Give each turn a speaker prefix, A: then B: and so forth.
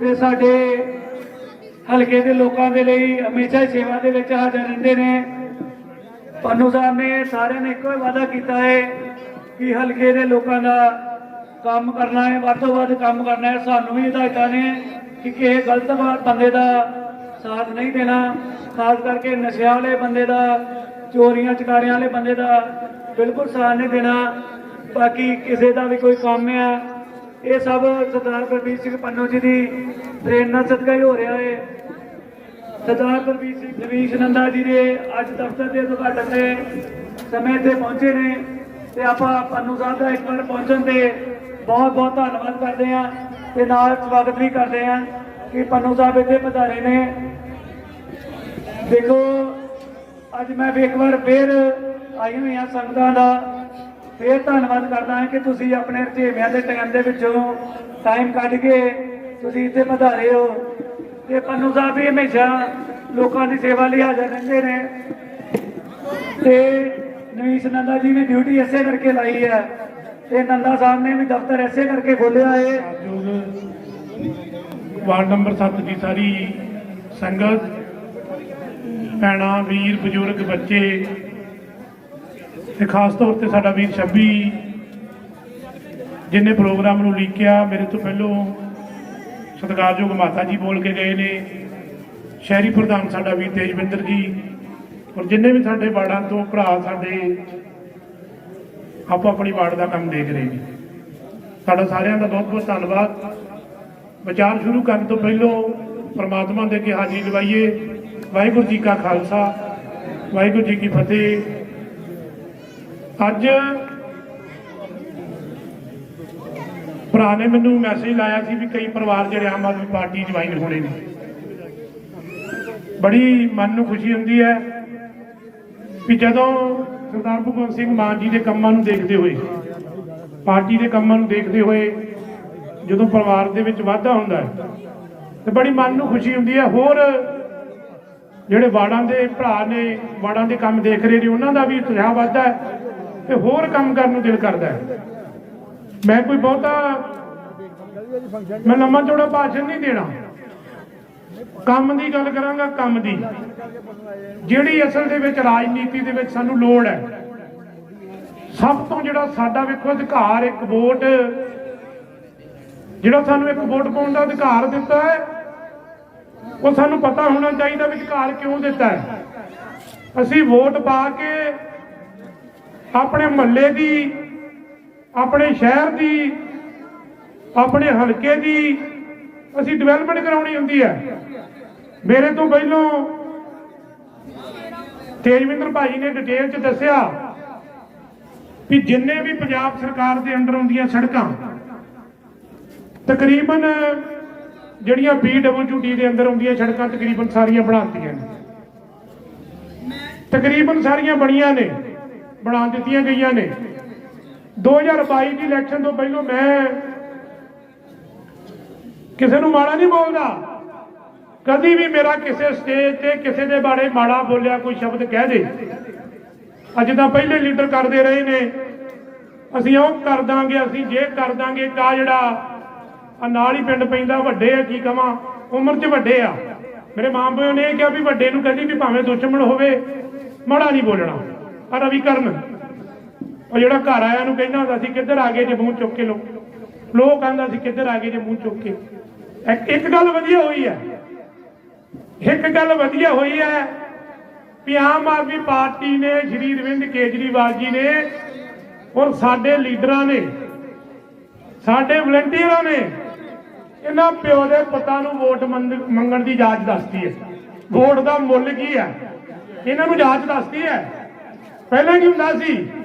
A: ਤੇ ਸਾਡੇ ਹਲਕੇ ਦੇ ਲੋਕਾਂ ਦੇ ਲਈ ਹਮੇਸ਼ਾ ਸੇਵਾ ਦੇ ਵਿੱਚ ਹਾਜ਼ਰ ਰਹਿੰਦੇ ਨੇ। ਪੰਨੂ ਸਾਹਿਬ ਨੇ ਸਾਰਿਆਂ ਨੇ ਇੱਕੋ ਹੀ ਵਾਅਦਾ ਕੀਤਾ ਹੈ ਕਿ ਹਲਕੇ ਦੇ ਲੋਕਾਂ ਦਾ ਕੰਮ ਕਰਨਾ ਹੈ, ਵੱਧ ਤੋਂ ਵੱਧ ਕੰਮ ਕਰਨਾ ਹੈ। ਸਾਨੂੰ ਵੀ ਹਦਾਇਤਾਂ ਨੇ ਕਿ ਕਿਸੇ ਗਲਤ ਬੰਦੇ ਦਾ ਸਾਥ ਨਹੀਂ ਦੇਣਾ। ਖਾਸ ਕਰਕੇ ਨਸ਼ਿਆਂ ਵਾਲੇ ਬੰਦੇ ਦਾ, ਚੋਰੀਆਂ, ਚਕਾਰੀਆਂ ਵਾਲੇ ਬੰਦੇ ਦਾ ਬਿਲਕੁਲ ਸਾਥ ਨਹੀਂ ਦੇਣਾ। ਬਾਕੀ ਕਿਸੇ ਦਾ ਵੀ ਕੋਈ ਕੰਮ ਹੈ ਇਹ ਸਭ ਸਰਦਾਰ ਗੁਰਬੀਰ ਸਿੰਘ ਪੰਨੂ ਜੀ ਦੀ ਪ੍ਰੇਰਨਾ ਸਦਕਾ ਹੀ ਹੋ ਰਿਹਾ ਹੈ। ਸਰਦਾਰ ਗੁਰਬੀਰ ਸਿੰਘ ਨਵੀਸ਼ ਨੰਦਾ ਜੀ ਦੇ ਅੱਜ ਦਫ਼ਤਰ ਦੇ ਉਦਘਾਟਨ ਦੇ ਸਮੇਂ ਤੇ ਪਹੁੰਚੇ ਨੇ ਤੇ ਆਪਾਂ ਪੰਨੂ ਸਾਹਿਬ ਦਾ ਇੱਕ ਵਾਰ ਪਹੁੰਚਣ ਤੇ ਬਹੁਤ ਬਹੁਤ ਧੰਨਵਾਦ ਕਰਦੇ ਹਾਂ ਤੇ ਨਾਲ ਸਵਾਗਤ ਵੀ ਕਰਦੇ ਹਾਂ ਕਿ ਪੰਨੂ ਸਾਹਿਬ ਇੱਥੇ ਪਧਾਰੇ ਨੇ। ਦੇਖੋ, ਅੱਜ ਮੈਂ ਇੱਕ ਵਾਰ ਫੇਰ ਆਈ ਹੋਈ ਹੋਈਆਂ ਸੰਗਤਾਂ ਦਾ ਫੇਰ ਧੰਨਵਾਦ ਕਰਦਾ ਹਾਂ ਕਿ ਤੁਸੀਂ ਆਪਣੇ ਰੁਝੇਵਿਆਂ ਦੇ ਟਾਈਮ ਦੇ ਵਿੱਚੋਂ ਟਾਈਮ ਕੱਢ ਕੇ ਤੁਸੀਂ ਇੱਥੇ ਪਧਾਰੇ ਹੋ। ਤੇ ਪੰਨੂ ਸਾਹਿਬ ਵੀ ਹਮੇਸ਼ਾ ਲੋਕਾਂ ਦੀ ਸੇਵਾ ਲਈ ਹਾਜ਼ਰ ਰਹਿੰਦੇ ਨੇ। ਤੇ ਨਵੀਸ ਨੰਦਾ ਜੀ ਨੇ ਡਿਊਟੀ ਐਸੇ ਕਰਕੇ ਲਾਈ ਹੈ। ਤੇ ਨੰਦਾ ਸਾਹਿਬ ਨੇ ਵੀ ਦਫ਼ਤਰ ਐਸੇ ਕਰਕੇ ਖੋਲਿਆ ਹੈ।
B: ਵਾਰਡ ਨੰਬਰ 7 ਦੀ ਸਾਰੀ ਸੰਗਤ, ਭੈਣਾਂ, ਵੀਰ, ਬਜ਼ੁਰਗ, ਬੱਚੇ ਤੇ ਖਾਸ ਤੌਰ ਤੇ ਸਾਡਾ ਵੀਰ ਛੱਬੀ ਜਿਨੇ ਪ੍ਰੋਗਰਾਮ ਨੂੰ ਲੀਕਿਆ, ਮੇਰੇ ਤੋਂ ਪਹਿਲੋਂ ਸਤਿਕਾਰਯੋਗ ਮਾਤਾ ਜੀ ਬੋਲ ਕੇ ਗਏ ਨੇ। ਸ਼ਹਿਰੀ ਪ੍ਰਧਾਨ ਸਾਡਾ ਵੀਰ ਤੇਜਵਿੰਦਰ ਜੀ ਔਰ ਜਿੰਨੇ ਵੀ ਸਾਡੇ ਵਾਰਡਾਂ ਤੋਂ ਭਰਾ ਸਾਡੇ, ਆਪੋ ਆਪਣੀ ਵਾਰਡ ਦਾ ਕੰਮ ਦੇਖ ਰਹੇ ਨੇ। ਤੁਹਾਡਾ ਸਾਰਿਆਂ ਦਾ ਬਹੁਤ ਬਹੁਤ ਧੰਨਵਾਦ। ਵਿਚਾਰ ਸ਼ੁਰੂ ਕਰਨ ਤੋਂ ਪਹਿਲਾਂ ਪ੍ਰਮਾਤਮਾ ਦੇ ਅੱਗੇ ਹਾਜ਼ਰੀ ਲਵਾਈਏ ਵਾਹਿਗੁਰੂ ਜੀ ਕਾ ਖਾਲਸਾ, ਵਾਹਿਗੁਰੂ ਜੀ ਕੀ ਫਤਿਹ। ਅੱਜ ਭਰਾ ਨੇ ਮੈਨੂੰ ਮੈਸੇਜ ਲਾਇਆ ਸੀ ਵੀ ਕਈ ਪਰਿਵਾਰ ਜਿਹੜੇ ਆਮ ਆਦਮੀ ਪਾਰਟੀ ਜੁਆਇਨ ਹੋਣੇ ਨੇ। ਬੜੀ ਮਨ ਨੂੰ ਖੁਸ਼ੀ ਹੁੰਦੀ ਹੈ ਵੀ ਜਦੋਂ ਸਰਦਾਰ ਭਗਵੰਤ ਸਿੰਘ ਮਾਨ ਜੀ ਦੇ ਕੰਮਾਂ ਨੂੰ ਦੇਖਦੇ ਹੋਏ, ਪਾਰਟੀ ਦੇ ਕੰਮਾਂ ਨੂੰ ਦੇਖਦੇ ਹੋਏ ਜਦੋਂ ਪਰਿਵਾਰ ਦੇ ਵਿੱਚ ਵਾਧਾ ਹੁੰਦਾ ਹੈ, ਤੇ ਬੜੀ ਮਨ ਨੂੰ ਖੁਸ਼ੀ ਹੁੰਦੀ ਹੈ। ਹੋਰ ਜਿਹੜੇ ਵਾਰਡਾਂ ਦੇ ਭਰਾ ਨੇ, ਵਾਰਡਾਂ ਦੇ ਕੰਮ ਦੇਖ ਰਹੇ ਨੇ, ਉਹਨਾਂ ਦਾ ਵੀ ਉਤਸ਼ਾਹ ਵੱਧਦਾ ਹੈ। ਤੇ ਹੋਰ ਕੰਮ ਕਰਨ ਨੂੰ ਦਿਲ ਕਰਦਾ ਹੈ। ਮੈਂ ਕੋਈ ਬਹੁਤਾ ਮੈਂ ਲੰਮਾ ਚੌੜਾ ਭਾਸ਼ਣ ਨਹੀਂ ਦੇਣਾ। ਕੰਮ ਦੀ ਗੱਲ ਕਰਾਂਗਾ, ਕੰਮ ਦੀ। ਜਿਹੜੀ ਅਸਲ ਦੇ ਵਿੱਚ ਰਾਜਨੀਤੀ ਦੇ ਵਿੱਚ ਸਾਨੂੰ ਲੋੜ ਹੈ। ਸਭ ਤੋਂ ਜਿਹੜਾ ਸਾਡਾ ਵੇਖੋ ਅਧਿਕਾਰ, ਇੱਕ ਵੋਟ। ਜਿਹੜਾ ਸਾਨੂੰ ਇੱਕ ਵੋਟ ਪਾਉਣ ਦਾ ਅਧਿਕਾਰ ਦਿੱਤਾ ਹੈ, ਉਹ ਸਾਨੂੰ ਪਤਾ ਹੋਣਾ ਚਾਹੀਦਾ ਵੀ ਅਧਿਕਾਰ ਕਿਉਂ ਦਿੱਤਾ ਹੈ। ਅਸੀਂ ਵੋਟ ਪਾ ਕੇ ਆਪਣੇ ਮਹੱਲੇ ਦੀ, ਆਪਣੇ ਸ਼ਹਿਰ ਦੀ, ਆਪਣੇ ਹਲਕੇ ਦੀ ਅਸੀਂ ਡਿਵੈਲਪਮੈਂਟ ਕਰਾਉਣੀ ਹੁੰਦੀ ਹੈ। ਮੇਰੇ ਤੋਂ ਪਹਿਲਾਂ ਤੇਜਵਿੰਦਰ ਭਾਈ ਨੇ ਡਿਟੇਲ ਚ ਦੱਸਿਆ ਕਿ ਜਿੰਨੇ ਵੀ ਪੰਜਾਬ ਸਰਕਾਰ ਦੇ ਅੰਡਰ ਆਉਂਦੀਆਂ ਸੜਕਾਂ, ਤਕਰੀਬਨ ਜਿਹੜੀਆਂ BWD ਦੇ ਅੰਦਰ ਆਉਂਦੀਆਂ ਸੜਕਾਂ ਤਕਰੀਬਨ ਸਾਰੀਆਂ ਬਣਾਤੀਆਂ ਨੇ। ਤਕਰੀਬਨ ਸਾਰੀਆਂ ਬਣੀਆਂ ਨੇ। ਬਣਾ ਦਿੱਤੀਆਂ ਗਈਆਂ ਨੇ। 2022 ਦੀ ਇਲੈਕਸ਼ਨ ਤੋਂ ਪਹਿਲਾਂ ਮੈਂ ਕਿਸੇ ਨੂੰ ਮਾੜਾ ਨਹੀਂ ਬੋਲਦਾ। ਕਦੀ ਵੀ ਮੇਰਾ ਕਿਸੇ ਸਟੇਜ ਤੇ ਕਿਸੇ ਦੇ ਬਾਰੇ ਮਾੜਾ ਬੋਲਿਆ ਕੋਈ ਸ਼ਬਦ ਕਹਿ ਦੇ। ਅੱਜ ਤਾਂ ਪਹਿਲੇ ਲੀਡਰ ਕਰਦੇ ਰਹੇ ਨੇ। ਅਸੀਂ ਉਹ ਕਰ ਦਾਂਗੇ, ਅਸੀਂ ਜੇ ਕਰ ਦਾਂਗੇ, ਕਾ ਜਿਹੜਾ ਆ ਨਾਲ ਹੀ ਪਿੰਡ ਪੈਂਦਾ, ਵੱਡੇ ਆ, ਕੀ ਕਵਾਂ, ਉਮਰ 'ਚ ਵੱਡੇ ਆ। ਮੇਰੇ ਮਾਂ ਪਿਓ ਨੇ ਇਹ ਕਿਹਾ ਵੀ ਵੱਡੇ ਨੂੰ ਕਦੀ ਵੀ ਭਾਵੇਂ ਦੁਸ਼ਮਣ ਹੋਵੇ, ਮਾੜਾ ਨਹੀਂ ਬੋਲਣਾ। ਆ ਰਵੀ ਕਰਨ। ਉਹ ਜਿਹੜਾ ਘਰ ਆਇਆ ਨੂੰ ਕਹਿੰਦਾ ਹੁੰਦਾ ਸੀ, ਕਿੱਧਰ ਆ ਗਏ ਜੇ ਮੂੰਹ ਚੁੱਕ ਕੇ ਲੋਕ ਲੋਕ ਕਹਿੰਦਾ ਸੀ, ਕਿੱਧਰ ਆ ਗਏ ਜੇ ਮੂੰਹ ਚੁੱਕ ਕੇ? ਇੱਕ ਗੱਲ ਵਧੀਆ ਹੋਈ ਹੈ। ਇੱਕ ਗੱਲ ਵਧੀਆ ਹੋਈ ਹੈ ਵੀ ਆਮ ਆਦਮੀ ਪਾਰਟੀ ਨੇ, ਸ਼੍ਰੀ ਅਰਵਿੰਦ ਕੇਜਰੀਵਾਲ ਜੀ ਨੇ ਔਰ ਸਾਡੇ ਲੀਡਰਾਂ ਨੇ, ਸਾਡੇ ਵਲੰਟੀਅਰਾਂ ਨੇ, ਇਹਨਾਂ ਪਿਓ ਦੇ ਪੁੱਤਾਂ ਨੂੰ ਵੋਟ ਮੰਗ- ਮੰਗਣ ਦੀ ਜਾਂਚ ਦੱਸਦੀ ਹੈ। ਵੋਟ ਦਾ ਮੁੱਲ ਕੀ ਹੈ? ਇਹਨਾਂ ਨੂੰ ਜਾਂਚ ਦੱਸਦੀ ਹੈ। ਪਹਿਲਾਂ ਕੀ ਹੁੰਦਾ ਸੀ?